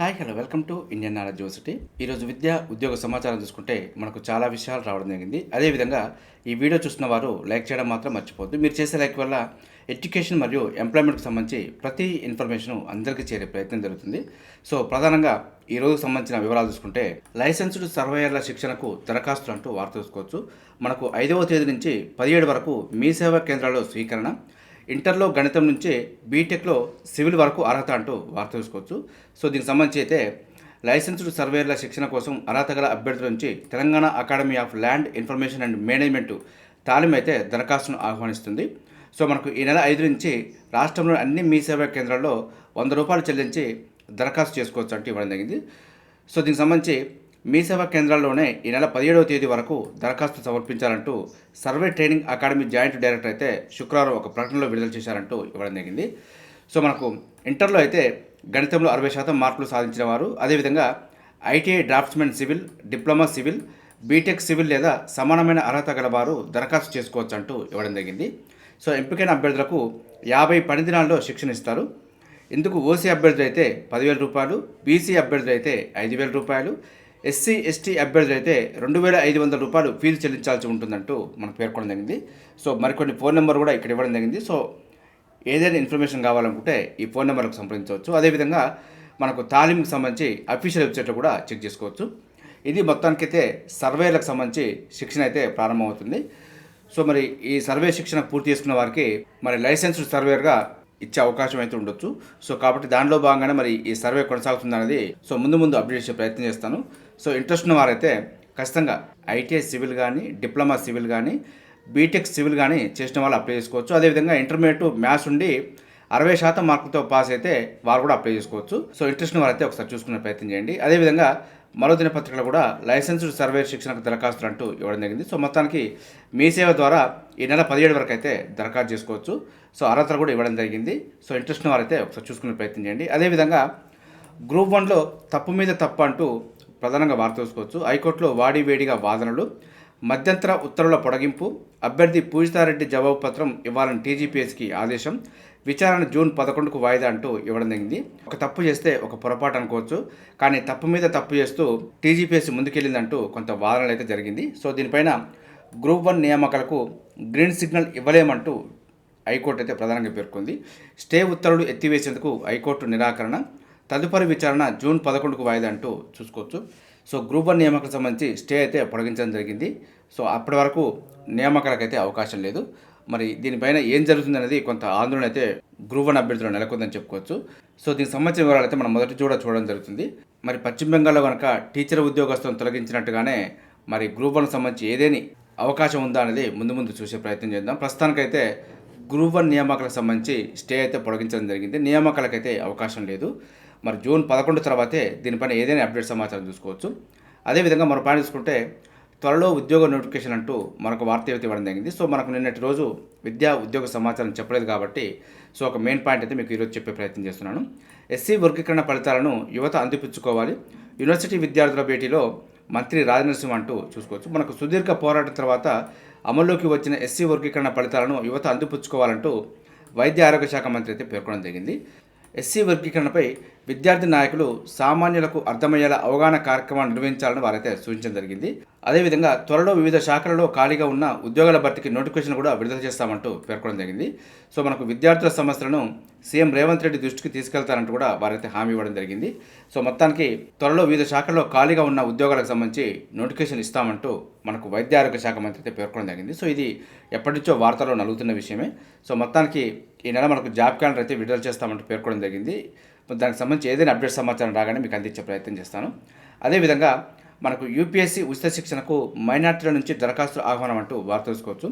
Hi hello welcome to Indian knowledge university. ఈరోజు విద్య ఉద్యోగ సమాచారం చూసుకుంటే మనకు చాలా విషయాలు రావడం జరిగింది. అదేవిధంగా ఈ వీడియో చూస్తున్న వారు లైక్ చేయడం మాత్రం మర్చిపోద్దు మీరు చేసే లైక్ వల్ల ఎడ్యుకేషన్ మరియు ఎంప్లాయ్మెంట్కి సంబంధించి ప్రతి ఇన్ఫర్మేషన్ అందరికీ చేరే ప్రయత్నం జరుగుతుంది. సో ప్రధానంగా ఈ రోజు సంబంధించిన వివరాలు చూసుకుంటే లైసెన్స్డ్ సర్వేయర్ల శిక్షణకు దరఖాస్తులు అంటూ వార్త చూసుకోవచ్చు. మనకు ఐదవ తేదీ నుంచి పదిహేడు వరకు మీ సేవా కేంద్రాల్లో స్వీకరణ ఇంటర్లో గణితం నుంచి బీటెక్లో సివిల్ వరకు అర్హత అంటూ వార్త చూసుకోవచ్చు సో దీనికి సంబంధించి అయితే లైసెన్స్డ్ సర్వేయర్ల శిక్షణ కోసం అర్హత గల అభ్యర్థుల నుంచి Telangana academy of land information and management తాలిం అయితే దరఖాస్తును ఆహ్వానిస్తుంది. సో మనకు ఈ నెల ఐదు నుంచి రాష్ట్రంలోని అన్ని మీ సేవా కేంద్రాల్లో వంద రూపాయలు చెల్లించి దరఖాస్తు చేసుకోవచ్చు అంటూ ఇవ్వడం జరిగింది. సో దీనికి సంబంధించి మీ సేవా కేంద్రాల్లోనే ఈ నెల పదిహేడవ తేదీ వరకు దరఖాస్తు సమర్పించాలంటూ survey training academy joint director అయితే శుక్రవారం ఒక ప్రకటనలో విడుదల చేశారంటూ ఇవ్వడం జరిగింది. సో మనకు ఇంటర్లో అయితే గణితంలో అరవై శాతం మార్కులు సాధించిన వారు అదేవిధంగా ITI draftsmen civil diploma civil BTech civil లేదా సమానమైన అర్హత గలవారు దరఖాస్తు చేసుకోవచ్చు అంటూ ఇవ్వడం జరిగింది. సో ఎంపికైన అభ్యర్థులకు యాభై పని దినాల్లో శిక్షణ ఇస్తారు. ఇందుకు ఓసీ అభ్యర్థులు అయితే పదివేల రూపాయలు బీసీ అభ్యర్థులు అయితే ఐదు వేల రూపాయలు ఎస్సీ ఎస్టీ అభ్యర్థులు అయితే రెండు వేల ఐదు వందల రూపాయలు ఫీజు చెల్లించాల్సి ఉంటుందంటూ మనకు పేర్కొనడం జరిగింది. సో మరికొన్ని ఫోన్ నెంబర్ కూడా ఇక్కడ ఇవ్వడం జరిగింది. సో ఏదైనా ఇన్ఫర్మేషన్ కావాలనుకుంటే ఈ ఫోన్ నెంబర్కు సంప్రదించవచ్చు. అదేవిధంగా మనకు తాలీంకి సంబంధించి అఫీషియల్ వెబ్సైట్లో కూడా చెక్ చేసుకోవచ్చు. ఇది మొత్తానికైతే సర్వేలకు సంబంధించి శిక్షణ అయితే ప్రారంభమవుతుంది. సో మరి ఈ సర్వే శిక్షణ పూర్తి చేసుకున్న వారికి మరి లైసెన్స్డ్ సర్వేయర్గా ఇచ్చే అవకాశం అయితే ఉండొచ్చు. సో కాబట్టి దానిలో భాగంగానే మరి ఈ సర్వే కొనసాగుతుందనేది సో ముందు ముందు అప్డేట్ చేసే ప్రయత్నం చేస్తాను. సో ఇంట్రెస్ట్ ఉన్న వారైతే ఖచ్చితంగా ఐటీఐ సివిల్ కానీ డిప్లొమా సివిల్ కానీ బీటెక్ సివిల్ కానీ చేసిన వాళ్ళు అప్లై చేసుకోవచ్చు. అదేవిధంగా ఇంటర్మీడియట్ మ్యాథ్స్ ఉండి అరవై శాతం మార్కులతో పాస్ అయితే వారు కూడా అప్లై చేసుకోవచ్చు. సో ఇంట్రెస్ట్ వారైతే ఒకసారి చూసుకునే ప్రయత్నం చేయండి. అదేవిధంగా మరో దినపత్రికలో కూడా లైసెన్స్డ్ సర్వే శిక్షణకు దరఖాస్తులు అంటూ ఇవ్వడం జరిగింది. సో మొత్తానికి మీ సేవ ద్వారా ఈ నెల పదిహేడు వరకు అయితే దరఖాస్తు చేసుకోవచ్చు. సో అర్హతలు కూడా ఇవ్వడం జరిగింది. సో ఇంట్రెస్ట్ ఉన్న వారైతే ఒకసారి చూసుకునే ప్రయత్నం చేయండి. అదేవిధంగా గ్రూప్ వన్లో తప్పు మీద తప్పు అంటూ ప్రధానంగా వార్త చూసుకోవచ్చు హైకోర్టులో వాడి వేడిగా వాదనలు మధ్యంతర ఉత్తర్వుల పొడగింపు అభ్యర్థి పూజితారెడ్డి జవాబు పత్రం ఇవ్వాలని టీజీపీఎస్కి ఆదేశం విచారణ జూన్ పదకొండుకు వాయిదా అంటూ ఇవ్వడం జరిగింది. ఒక తప్పు చేస్తే ఒక పొరపాటు అనుకోవచ్చు కానీ తప్పు మీద తప్పు చేస్తూ టీజీపీఎస్ ముందుకెళ్ళిందంటూ కొంత వాదనలు అయితే జరిగింది. సో దీనిపైన గ్రూప్ వన్ నియామకాలకు గ్రీన్ సిగ్నల్ ఇవ్వలేమంటూ హైకోర్టు అయితే ప్రధానంగా పేర్కొంది. స్టే ఉత్తర్వులు ఎత్తివేసేందుకు హైకోర్టు నిరాకరణ తదుపరి విచారణ జూన్ పదకొండుకు వాయిదా అంటూ చూసుకోవచ్చు. సో గ్రూప్ వన్ నియామకాలకు సంబంధించి స్టే అయితే పొడిగించడం జరిగింది. సో అప్పటి వరకు నియామకాలకు అయితే అవకాశం లేదు. మరి దీనిపైన ఏం జరుగుతుంది అనేది కొంత ఆందోళన అయితే గ్రూప్ వన్ అభ్యర్థులు నెలకొందని చెప్పుకోవచ్చు. సో దీనికి సంబంధించిన వివరాలు అయితే మనం మొదటి చూడ చూడడం జరుగుతుంది. మరి పశ్చిమ బెంగాల్లో కనుక టీచర్ ఉద్యోగస్తులను తొలగించినట్టుగానే మరి గ్రూప్ వన్కి సంబంధించి ఏదేని అవకాశం ఉందా అనేది ముందు ముందు చూసే ప్రయత్నం చేద్దాం. ప్రస్తుతానికైతే గ్రూప్ వన్ నియామకాలకు సంబంధించి స్టే అయితే పొడిగించడం జరిగింది. నియామకాలకైతే అవకాశం లేదు. మరి జూన్ పదకొండు తర్వాతే దీనిపైన ఏదైనా అప్డేట్ సమాచారం చూసుకోవచ్చు. అదేవిధంగా మరో పాయింట్ చూసుకుంటే త్వరలో ఉద్యోగ నోటిఫికేషన్ అంటూ మరొక వార్త అయితే ఇవ్వడం జరిగింది. సో మనకు నిన్నటి రోజు విద్యా ఉద్యోగ సమాచారం చెప్పలేదు కాబట్టి సో ఒక మెయిన్ పాయింట్ అయితే మీకు ఈరోజు చెప్పే ప్రయత్నం చేస్తున్నాను. ఎస్సీ వర్గీకరణ ఫలితాలను యువత అందిపుచ్చుకోవాలి. యూనివర్సిటీ విద్యార్థుల భేటీలో మంత్రి రాజనరసింహ అంటూ చూసుకోవచ్చు. మనకు సుదీర్ఘ పోరాటం తర్వాత అమల్లోకి వచ్చిన ఎస్సీ వర్గీకరణ ఫలితాలను యువత అందిపుచ్చుకోవాలంటూ వైద్య ఆరోగ్య శాఖ మంత్రి అయితే పేర్కొనడం జరిగింది. ఎస్సీ వర్గీకరణపై విద్యార్థి నాయకులు సామాన్యులకు అర్థమయ్యేలా అవగాహన కార్యక్రమాలు నిర్వహించాలని వారైతే సూచించడం జరిగింది. అదేవిధంగా త్వరలో వివిధ శాఖలలో ఖాళీగా ఉన్న ఉద్యోగాల భర్తీకి నోటిఫికేషన్ కూడా విడుదల చేస్తామంటూ పేర్కొనడం జరిగింది. సో మనకు విద్యార్థుల సమస్యలను సీఎం రేవంత్ రెడ్డి దృష్టికి తీసుకెళ్తారంటూ కూడా వారైతే హామీ ఇవ్వడం జరిగింది. సో మొత్తానికి త్వరలో వివిధ శాఖల్లో ఖాళీగా ఉన్న ఉద్యోగాలకు సంబంధించి నోటిఫికేషన్ ఇస్తామంటూ మనకు వైద్య ఆరోగ్య శాఖ మంత్రి అయితే పేర్కొనడం జరిగింది. సో ఇది ఎప్పటి నుంచో వార్తల్లో నలుగుతున్న విషయమే. సో మొత్తానికి ఈ నెల మనకు జాబ్ క్యాలెండర్ అయితే విడుదల చేస్తామంటూ పేర్కొనడం జరిగింది. దానికి సంబంధించి ఏదైనా అప్డేట్ సమాచారం రాగానే మీకు అందించే ప్రయత్నం చేస్తాను. అదేవిధంగా మనకు యూపీఎస్సీ ఉచిత శిక్షణకు మైనార్టీల నుంచి దరఖాస్తు ఆహ్వానం అంటూ వార్త తెలుసుకోవచ్చు.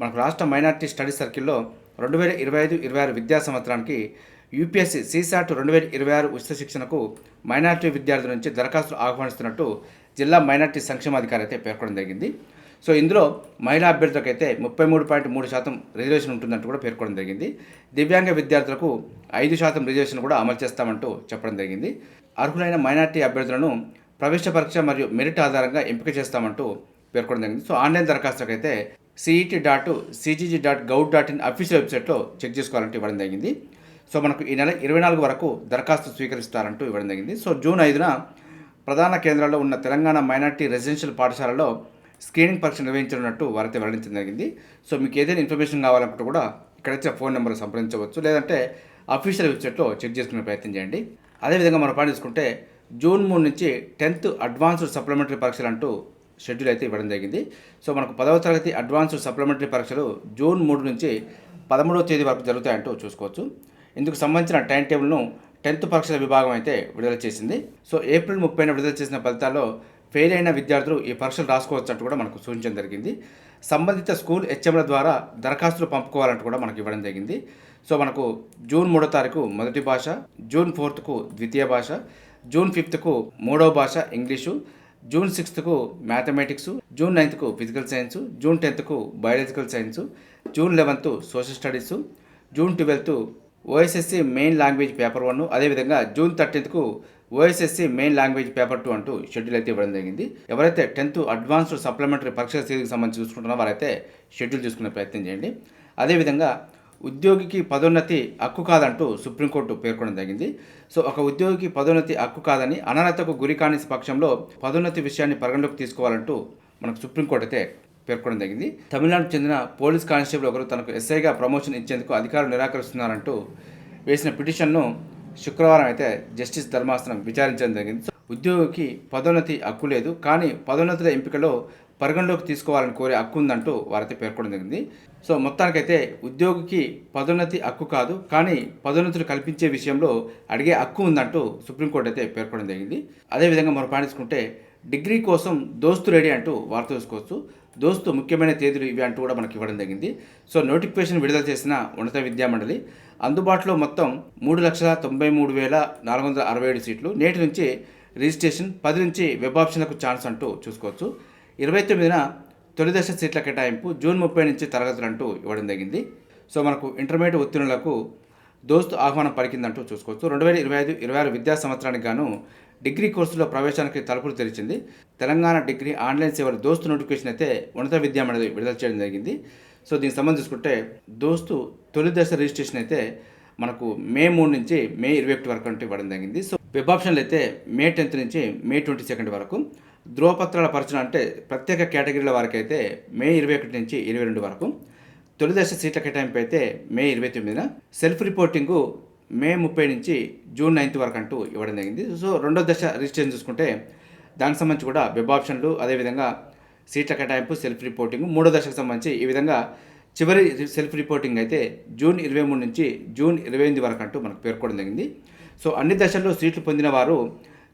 మనకు రాష్ట్ర మైనార్టీ స్టడీ సర్కిల్లో రెండు వేల ఇరవై ఐదు ఇరవై ఆరు విద్యా సంవత్సరానికి యూపీఎస్సీ సీసాట్ రెండు వేల ఇరవై ఆరు ఉచిత శిక్షణకు మైనార్టీ విద్యార్థుల నుంచి దరఖాస్తులు ఆహ్వానిస్తున్నట్టు జిల్లా మైనార్టీ సంక్షేమాధికారి అయితే పేర్కొనడం జరిగింది. సో ఇందులో మహిళా అభ్యర్థులకు అయితే ముప్పై మూడు పాయింట్ మూడు శాతం రిజర్వేషన్ ఉంటుందంటూ కూడా పేర్కొనడం జరిగింది. దివ్యాంగ విద్యార్థులకు ఐదు శాతం రిజర్వేషన్ కూడా అమలు చేస్తామంటూ చెప్పడం జరిగింది. అర్హులైన మైనార్టీ అభ్యర్థులను ప్రవేశ పరీక్ష మరియు మెరిట్ ఆధారంగా ఎంపిక చేస్తామంటూ పేర్కొనడం జరిగింది. సో ఆన్లైన్ దరఖాస్తుకైతే అయితే CET dot CGG dot gov dot in official వెబ్సైట్లో చెక్ చేసుకోవాలంటే ఇవ్వడం జరిగింది. సో మనకు ఈ నెల ఇరవై నాలుగు వరకు దరఖాస్తు స్వీకరిస్తారంటూ ఇవ్వడం జరిగింది. సో జూన్ ఐదున ప్రధాన కేంద్రాల్లో ఉన్న తెలంగాణ మైనార్టీ రెసిడెన్షియల్ పాఠశాలలో స్క్రీనింగ్ పరీక్ష నిర్వహించనున్నట్టు వారైతే వెల్లడించడం జరిగింది. సో మీకు ఏదైనా ఇన్ఫర్మేషన్ కావాలనుకుంటే కూడా ఇక్కడ ఫోన్ నెంబర్ సంప్రదించవచ్చు. లేదంటే అఫీషియల్ వెబ్సైట్లో చెక్ చేసుకునే ప్రయత్నం చేయండి. అదేవిధంగా మనం పాటు తీసుకుంటే జూన్ మూడు నుంచి టెన్త్ అడ్వాన్స్డ్ సప్లిమెంటరీ పరీక్షలు అంటూ షెడ్యూల్ అయితే ఇవ్వడం జరిగింది. సో మనకు పదవ తరగతి అడ్వాన్స్డ్ సప్లిమెంటరీ పరీక్షలు జూన్ మూడు నుంచి పదమూడవ తేదీ వరకు జరుగుతాయంటూ చూసుకోవచ్చు. ఇందుకు సంబంధించిన టైం టేబుల్ను టెన్త్ పరీక్షల విభాగం అయితే విడుదల చేసింది. సో ఏప్రిల్ ముప్పైన విడుదల చేసిన ఫలితాల్లో ఫెయిల్ అయిన విద్యార్థులు ఈ పరీక్షలు రాసుకోవచ్చు అంటూ కూడా మనకు సూచించడం జరిగింది. సంబంధిత స్కూల్ హెచ్ఎంల ద్వారా దరఖాస్తులు పంపుకోవాలంటూ కూడా మనకు ఇవ్వడం జరిగింది. సో మనకు జూన్ మూడో తారీఖు మొదటి భాష జూన్ ఫోర్త్కు ద్వితీయ భాష జూన్ ఫిఫ్త్కు మూడవ భాష ఇంగ్లీషు జూన్ సిక్స్త్కు మ్యాథమెటిక్స్ జూన్ నైన్త్కు physical science June టెన్త్కు biological science June eleventh social studies June twelfth OSSC main language paper one అదేవిధంగా June థర్టీన్త్కు OSSC main language paper two అంటూ షెడ్యూల్ అయితే ఇవ్వడం జరిగింది. ఎవరైతే టెన్త్ అడ్వాన్స్డ్ సప్లిమెంటరీ పరీక్షల సీరీకి సంబంధించి చూసుకుంటున్నారో వారైతే షెడ్యూల్ చూసుకునే ప్రయత్నం చేయండి. అదేవిధంగా ఉద్యోగికి పదోన్నతి హక్కు కాదంటూ సుప్రీంకోర్టు పేర్కొనడం జరిగింది. సో ఒక ఉద్యోగికి పదోన్నతి హక్కు కాదని అనర్హతకు గురి కాని పక్షంలో పదోన్నతి విషయాన్ని పరిగణలోకి తీసుకోవాలంటూ మనకు సుప్రీంకోర్టు అయితే పేర్కొనడం జరిగింది. తమిళనాడుకు చెందిన పోలీస్ కానిస్టేబుల్ ఒకరు తనకు ఎస్ఐగా ప్రమోషన్ ఇచ్చేందుకు అధికారులు నిరాకరిస్తున్నారంటూ వేసిన పిటిషన్ను శుక్రవారం అయితే జస్టిస్ ధర్మాసనం విచారించడం జరిగింది. ఉద్యోగికి పదోన్నతి హక్కు లేదు. కానీ పదోన్నతుల ఎంపికలో పరిగణలోకి తీసుకోవాలని కోరే హక్కు ఉందంటూ వారైతే పేర్కొనడం జరిగింది. సో మొత్తానికైతే ఉద్యోగికి పదోన్నతి హక్కు కాదు. కానీ పదోన్నతులు కల్పించే విషయంలో అడిగే హక్కు ఉందంటూ సుప్రీంకోర్టు అయితే పేర్కొనడం జరిగింది. అదేవిధంగా మనం పాటించుకుంటే డిగ్రీ కోసం దోస్తు రెడీ అంటూ వార్త చూసుకోవచ్చు దోస్తు ముఖ్యమైన తేదీలు ఇవి అంటూ కూడా మనకి ఇవ్వడం జరిగింది. సో నోటిఫికేషన్ విడుదల చేసిన ఉన్నత విద్యా మండలి అందుబాటులో మొత్తం మూడు లక్షల తొంభై మూడు వేల నాలుగు వందల అరవై ఏడు సీట్లు. నేటి నుంచి రిజిస్ట్రేషన్ పది నుంచి వెబ్ ఆప్షన్లకు ఛాన్స్ అంటూ చూసుకోవచ్చు. ఇరవై తొమ్మిదిన తొలి దశ సీట్ల కేటాయింపు జూన్ ముప్పై నుంచి తరగతులు అంటూ ఇవ్వడం జరిగింది. సో మనకు ఇంటర్మీడియట్ ఉత్తీర్ణులకు దోస్తు ఆహ్వానం పలికిందంటూ చూసుకోవచ్చు. రెండు వేల ఇరవై ఐదు ఇరవై ఆరు విద్యా సంవత్సరానికి గాను డిగ్రీ కోర్సులో ప్రవేశానికి తలుపులు తెరిచింది. తెలంగాణ డిగ్రీ ఆన్లైన్ సేవలు దోస్తు నోటిఫికేషన్ అయితే ఉన్నత విద్యా మండలి విడుదల చేయడం జరిగింది. సో దీనికి సంబంధించుకుంటే చూసుకుంటే దోస్తు తొలి దశ రిజిస్ట్రేషన్ అయితే మనకు మే మూడు నుంచి మే ఇరవై ఒకటి వరకు అంటే ఇవ్వడం జరిగింది. సో వెబ్ ఆప్షన్లు అయితే మే టెన్త్ నుంచి మే ట్వంటీ సెకండ్ వరకు. ధ్రువపత్రాల పరిచయం అంటే ప్రత్యేక కేటగిరీల వారికి అయితే మే ఇరవై ఒకటి నుంచి ఇరవై రెండు వరకు. తొలి దశ సీట్ల కేటాయింపు అయితే మే ఇరవై తొమ్మిదిన. సెల్ఫ్ రిపోర్టింగు మే ముప్పై నుంచి జూన్ నైన్త్ వరకు అంటూ ఇవ్వడం జరిగింది. సో రెండో దశ రిజిస్ట్రేషన్ చూసుకుంటే దానికి సంబంధించి కూడా వెబ్ ఆప్షన్లు అదేవిధంగా సీట్ల కేటాయింపు సెల్ఫ్ రిపోర్టింగ్ మూడో దశకు సంబంధించి ఈ విధంగా చివరి సెల్ఫ్ రిపోర్టింగ్ అయితే జూన్ ఇరవై మూడు నుంచి జూన్ ఇరవై ఎనిమిది వరకు అంటూ మనకు పేర్కొనడం జరిగింది. సో అన్ని దశల్లో సీట్లు పొందిన వారు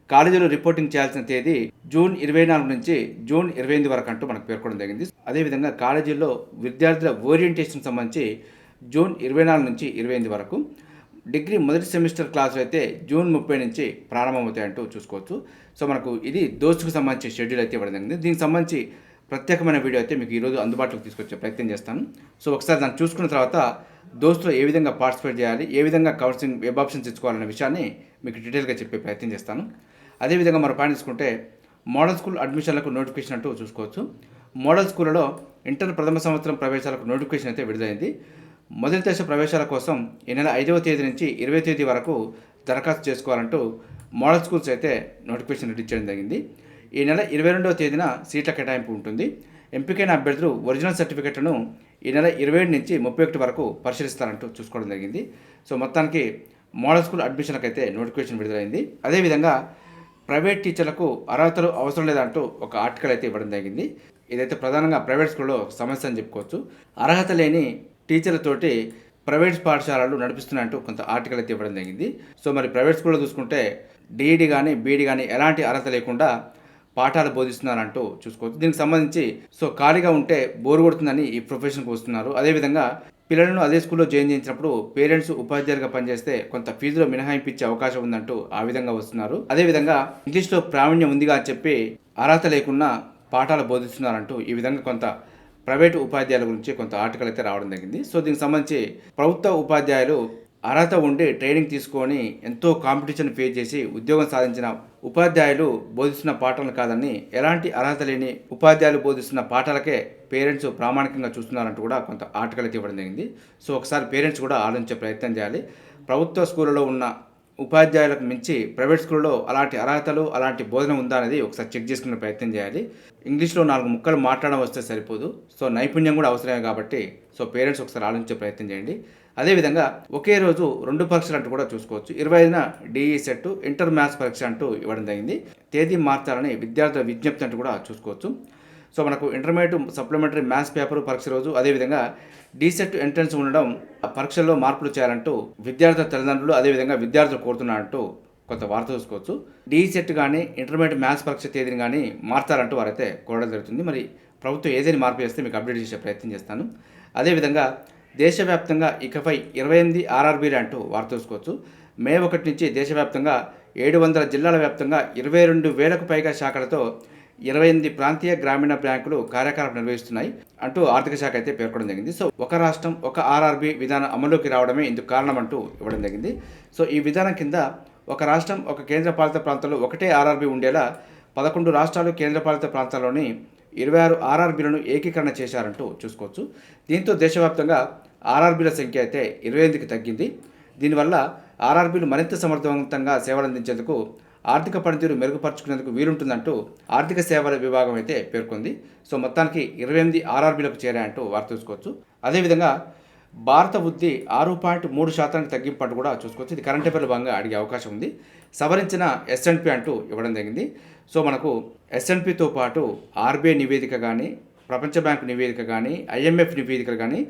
కాలేజీలో రిపోర్టింగ్ చేయాల్సిన తేదీ జూన్ ఇరవై నాలుగు నుంచి జూన్ ఇరవై ఎనిమిది వరకు అంటూ మనకు పేర్కొనడం జరిగింది. అదేవిధంగా కాలేజీల్లో విద్యార్థుల ఓరియంటేషన్ సంబంధించి జూన్ ఇరవై నాలుగు నుంచి ఇరవై ఎనిమిది వరకు డిగ్రీ మొదటి సెమిస్టర్ క్లాసులు అయితే జూన్ ముప్పై నుంచి ప్రారంభమవుతాయంటూ చూసుకోవచ్చు. సో మనకు ఇది దోస్తుకు సంబంధించి షెడ్యూల్ అయితే ఇవ్వడం జరిగింది. దీనికి సంబంధించి ప్రత్యేకమైన వీడియో అయితే మీకు ఈరోజు అందుబాటులోకి తీసుకొచ్చే ప్రయత్నం చేస్తాను. సో ఒకసారి దాన్ని చూసుకున్న తర్వాత దోస్తులు ఏ విధంగా పార్టిసిపేట్ చేయాలి ఏ విధంగా కౌన్సిలింగ్ వెబ్ ఆప్షన్స్ ఇచ్చుకోవాలనే విషయాన్ని మీకు డీటెయిల్గా చెప్పే ప్రయత్నం చేస్తాను. అదేవిధంగా మనం పాయింట్ తీసుకుంటే మోడల్ స్కూల్ అడ్మిషన్లకు నోటిఫికేషన్ అంటూ చూసుకోవచ్చు. మోడల్ స్కూళ్ళలో ఇంటర్ ప్రథమ సంవత్సరం ప్రవేశాలకు నోటిఫికేషన్ అయితే విడుదలైంది. మొదటి దశ ప్రవేశాల కోసం ఈ నెల ఐదవ తేదీ నుంచి ఇరవై తేదీ వరకు దరఖాస్తు చేసుకోవాలంటూ మోడల్ స్కూల్స్ అయితే నోటిఫికేషన్ రిలీజ్ చేయడం జరిగింది. ఈ నెల ఇరవై రెండవ తేదీన సీట్ల కేటాయింపు ఉంటుంది. ఎంపికైన అభ్యర్థులు ఒరిజినల్ సర్టిఫికెట్లను ఈ నెల ఇరవై ఏడు నుంచి ముప్పై ఒకటి వరకు పరిశీలిస్తారంటూ చూసుకోవడం జరిగింది. సో మొత్తానికి మోడల్ స్కూల్ అడ్మిషన్లకు అయితే నోటిఫికేషన్ విడుదలైంది. అదేవిధంగా ప్రైవేట్ టీచర్లకు అర్హతలు అవసరం లేదంటూ ఒక ఆర్టికల్ అయితే ఇవ్వడం జరిగింది. ఇదైతే ప్రధానంగా ప్రైవేట్ స్కూల్లో సమస్య అని చెప్పుకోవచ్చు. అర్హత లేని టీచర్లతోటి ప్రైవేట్ పాఠశాలలు నడిపిస్తున్నాయంటూ కొంత ఆర్టికల్ అయితే ఇవ్వడం జరిగింది. సో మరి ప్రైవేట్ స్కూల్లో చూసుకుంటే డిఈడి కానీ బీఈడి కానీ ఎలాంటి అర్హత లేకుండా పాఠాలు బోధిస్తున్నారంటూ చూసుకోవచ్చు. దీనికి సంబంధించి సో ఖాళీగా ఉంటే బోరు కొడుతుందని ఈ ప్రొఫెషన్కి వస్తున్నారు. అదేవిధంగా పిల్లలను అదే స్కూల్లో జాయిన్ చేయించినప్పుడు పేరెంట్స్ ఉపాధ్యాయులుగా పనిచేస్తే కొంత ఫీజులో మినహాయింపించే అవకాశం ఉందంటూ ఆ విధంగా వస్తున్నారు. అదేవిధంగా ఇంగ్లీష్లో ప్రావీణ్యం ఉందిగా అని చెప్పి అర్హత లేకుండా పాఠాలు బోధిస్తున్నారంటూ ఈ విధంగా కొంత ప్రైవేటు ఉపాధ్యాయుల గురించి కొంత ఆర్టికల్ అయితే రావడం జరిగింది. సో దీనికి సంబంధించి ప్రభుత్వ ఉపాధ్యాయులు అర్హత ఉండి ట్రైనింగ్ తీసుకొని ఎంతో కాంపిటీషన్ ఫేస్ చేసి ఉద్యోగం సాధించిన ఉపాధ్యాయులు బోధిస్తున్న పాఠాలు కాదని ఎలాంటి అర్హత లేని ఉపాధ్యాయులు బోధిస్తున్న పాఠాలకే పేరెంట్స్ ప్రామాణికంగా చూస్తున్నారంటూ కూడా కొంత ఆర్టికల్ అయితే ఇవ్వడం జరిగింది. సో ఒకసారి పేరెంట్స్ కూడా ఆలోచించే ప్రయత్నం చేయాలి. ప్రభుత్వ స్కూళ్ళలో ఉన్న ఉపాధ్యాయులకు మించి ప్రైవేట్ స్కూల్లో అలాంటి అర్హతలు అలాంటి బోధన ఉందా అనేది ఒకసారి చెక్ చేసుకునే ప్రయత్నం చేయాలి. ఇంగ్లీష్లో నాలుగు ముక్కలు మాట్లాడడం వస్తే సరిపోదు. సో నైపుణ్యం కూడా అవసరమే కాబట్టి సో పేరెంట్స్ ఒకసారి ఆలోచించే ప్రయత్నం చేయండి. అదేవిధంగా ఒకే రోజు రెండు పరీక్షలు అంటూ కూడా చూసుకోవచ్చు. ఇరవై ఐదున డిఈ సెట్ ఇంటర్ మ్యాథ్స్ పరీక్ష అంటూ ఇవ్వడం జరిగింది. తేదీ మార్చాలని విద్యార్థుల విజ్ఞప్తి అంటూ కూడా చూసుకోవచ్చు. సో మనకు ఇంటర్మీడియట్ సప్లిమెంటరీ మ్యాథ్స్ పేపర్ పరీక్ష రోజు అదేవిధంగా డీసెట్ ఎంట్రన్స్ ఉండడం ఆ పరీక్షల్లో మార్పులు చేయాలంటూ విద్యార్థుల తల్లిదండ్రులు అదేవిధంగా విద్యార్థులు కోరుతున్నారంటూ కొంత వార్త చూసుకోవచ్చు. డీసెట్ కానీ ఇంటర్మీడియట్ మ్యాథ్స్ పరీక్ష తేదీని కానీ మార్చాలంటూ వారైతే కోరడం జరుగుతుంది. మరి ప్రభుత్వం ఏదైనా మార్పు చేస్తే మీకు అప్డేట్ చేసే ప్రయత్నం చేస్తాను. అదేవిధంగా దేశవ్యాప్తంగా ఇకపై ఇరవై ఎనిమిది ఆర్ఆర్బీలు అంటూ వార్త చూసుకోవచ్చు. మే ఒకటి నుంచి దేశవ్యాప్తంగా ఏడు వందల జిల్లాల వ్యాప్తంగా ఇరవై రెండు వేలకు పైగా శాఖలతో ఇరవై ఎనిమిది ప్రాంతీయ గ్రామీణ బ్యాంకులు కార్యకలాపం నిర్వహిస్తున్నాయి అంటూ ఆర్థిక శాఖ అయితే పేర్కొనడం జరిగింది. సో ఒక రాష్ట్రం ఒక ఆర్ఆర్బి విధానం అమలులోకి రావడమే ఇందుకు కారణం అంటూ ఇవ్వడం జరిగింది. సో ఈ విధానం కింద ఒక రాష్ట్రం ఒక కేంద్రపాలిత ప్రాంతంలో ఒకటే ఆర్ఆర్బి ఉండేలా పదకొండు రాష్ట్రాలు కేంద్రపాలిత ప్రాంతాల్లోని ఇరవై ఆరు ఆర్ఆర్బీలను ఏకీకరణ చేశారంటూ చూసుకోవచ్చు. దీంతో దేశవ్యాప్తంగా ఆర్ఆర్బీల సంఖ్య అయితే ఇరవై ఎనిమిదికి తగ్గింది. దీనివల్ల ఆర్ఆర్బీలు మరింత సమర్థవంతంగా సేవలు అందించేందుకు ఆర్థిక పనితీరు మెరుగుపరుచుకునేందుకు వీలుంటుందంటూ ఆర్థిక సేవల విభాగం అయితే పేర్కొంది. సో మొత్తానికి ఇరవై ఎనిమిది ఆర్ఆర్బీలకు చేరాయంటూ వారు చూసుకోవచ్చు. అదేవిధంగా భారత వృద్ధి ఆరు పాయింట్ మూడు శాతానికి తగ్గింపు అంటూ కూడా చూసుకోవచ్చు. ఇది కరెంట్ అఫేర్ల భాగంగా అడిగే అవకాశం ఉంది. సవరించిన ఎస్ఎన్పి అంటూ ఇవ్వడం జరిగింది. సో మనకు ఎస్ఎన్పితో పాటు ఆర్బీఐ నివేదిక కానీ ప్రపంచ బ్యాంకు నివేదిక కానీ ఐఎంఎఫ్ నివేదికలు కానీ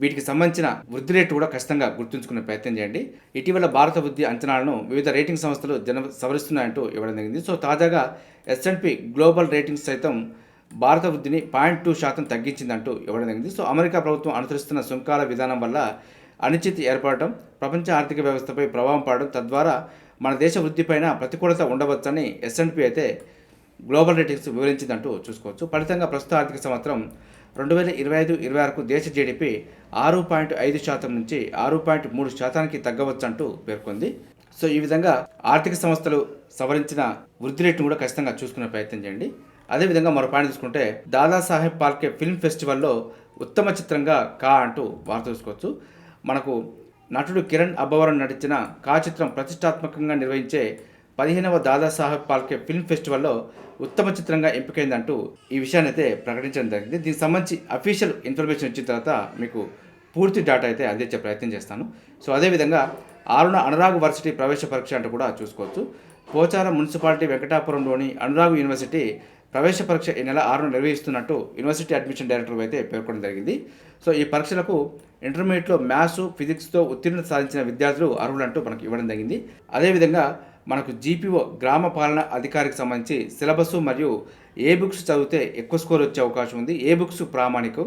వీటికి సంబంధించిన వృద్ధి రేటు కూడా ఖచ్చితంగా గుర్తుంచుకునే ప్రయత్నం చేయండి. ఇటీవల భారత వృద్ధి అంచనాలను వివిధ రేటింగ్ సంస్థలు జన సవరిస్తున్నాయంటూ ఇవ్వడం జరిగింది. సో తాజాగా ఎస్ఎన్పి గ్లోబల్ రేటింగ్స్ సైతం భారత వృద్ధిని పాయింట్ టూ శాతం తగ్గించిందంటూ ఇవ్వడం జరిగింది. సో అమెరికా ప్రభుత్వం అనుసరిస్తున్న సుంకాల విధానం వల్ల అనిశ్చితి ఏర్పడటం ప్రపంచ ఆర్థిక వ్యవస్థపై ప్రభావం పడడం తద్వారా మన దేశ వృద్ధిపైన ప్రతికూలత ఉండవచ్చని ఎస్ఎన్పి అయితే గ్లోబల్ రేటింగ్స్ వివరించిందంటూ చూసుకోవచ్చు. ఫలితంగా ప్రస్తుత ఆర్థిక సంవత్సరం రెండు వేల ఇరవై ఐదు ఇరవై ఆరుకు దేశ జీడిపి ఆరు పాయింట్ ఐదు శాతం నుంచి ఆరు పాయింట్ మూడు శాతానికి తగ్గవచ్చంటూ పేర్కొంది. సో ఈ విధంగా ఆర్థిక సంస్థలు సవరించిన వృద్ధి రేటును కూడా ఖచ్చితంగా చూసుకునే ప్రయత్నం చేయండి. అదేవిధంగా మరో పాయింట్ చూసుకుంటే దాదాసాహెబ్ పాల్కే ఫిల్మ్ ఫెస్టివల్లో ఉత్తమ చిత్రంగా కా అంటూ వార్త చూసుకోవచ్చు. మనకు నటుడు కిరణ్ అబ్బవరం నటించిన కా చిత్రం ప్రతిష్టాత్మకంగా నిర్వహించే పదిహేనవ దాదాసాహెబ్ పాల్కే ఫిల్మ్ ఫెస్టివల్లో ఉత్తమ చిత్రంగా ఎంపికైందంటూ ఈ విషయాన్ని అయితే ప్రకటించడం జరిగింది. దీనికి సంబంధించి అఫీషియల్ ఇన్ఫర్మేషన్ వచ్చిన తర్వాత మీకు పూర్తి డేటా అయితే అందించే ప్రయత్నం చేస్తాను. సో అదేవిధంగా ఆరున అనురాగ్ వర్సిటీ ప్రవేశ పరీక్ష అంటూ కూడా చూసుకోవచ్చు. పోచారం మున్సిపాలిటీ వెంకటాపురంలోని అనురాగ్ యూనివర్సిటీ ప్రవేశ పరీక్ష ఈ నెల ఆరున నిర్వహిస్తున్నట్టు యూనివర్సిటీ అడ్మిషన్ డైరెక్టర్ అయితే పేర్కొనడం జరిగింది. సో ఈ పరీక్షలకు ఇంటర్మీడియట్లో మ్యాథ్స్ ఫిజిక్స్తో ఉత్తీర్ణత సాధించిన విద్యార్థులు అర్హులంటూ మనకు ఇవ్వడం జరిగింది. అదేవిధంగా మనకు జీపీఓ గ్రామ పాలన అధికారికి సంబంధించి సిలబస్ మరియు ఏ బుక్స్ చదివితే ఎక్కువ స్కోర్ వచ్చే అవకాశం ఉంది. ఏ బుక్స్ ప్రామాణికం.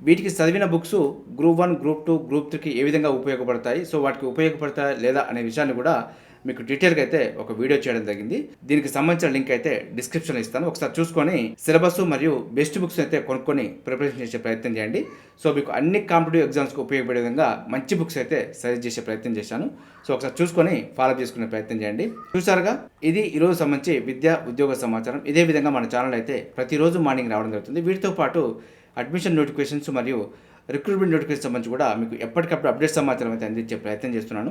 వీటికి చదివిన books group one group two group త్రీకి ఏ విధంగా ఉపయోగపడతాయి? సో వాటికి ఉపయోగపడతాయా లేదా అనే విషయాన్ని కూడా మీకు డీటెయిల్గా అయితే ఒక వీడియో చేయడం జరిగింది. దీనికి సంబంధించిన లింక్ అయితే డిస్క్రిప్షన్ ఇస్తాను. ఒకసారి చూసుకొని సిలబస్ మరియు బెస్ట్ బుక్స్ అయితే కొనుక్కొని ప్రిపరేషన్ చేసే ప్రయత్నం చేయండి. సో మీకు అన్ని కాంపిటేటివ్ ఎగ్జామ్స్కి ఉపయోగపడే విధంగా మంచి బుక్స్ అయితే సజెస్ట్ చేసే ప్రయత్నం చేశాను. సో ఒకసారి చూసుకొని ఫాలో చేసుకునే ప్రయత్నం చేయండి. చూసారుగా ఇది ఈరోజు సంబంధించి విద్యా ఉద్యోగ సమాచారం. ఇదే విధంగా మన ఛానల్ అయితే ప్రతిరోజు మార్నింగ్ రావడం జరుగుతుంది. వీటితో పాటు అడ్మిషన్ నోటిఫికేషన్స్ మరియు రిక్రూట్మెంట్ నోటిఫికేషన్ సంబంధించి కూడా మీకు ఎప్పటికప్పుడు అప్డేట్ సమాచారం అయితే అందించే ప్రయత్నం చేస్తున్నాను.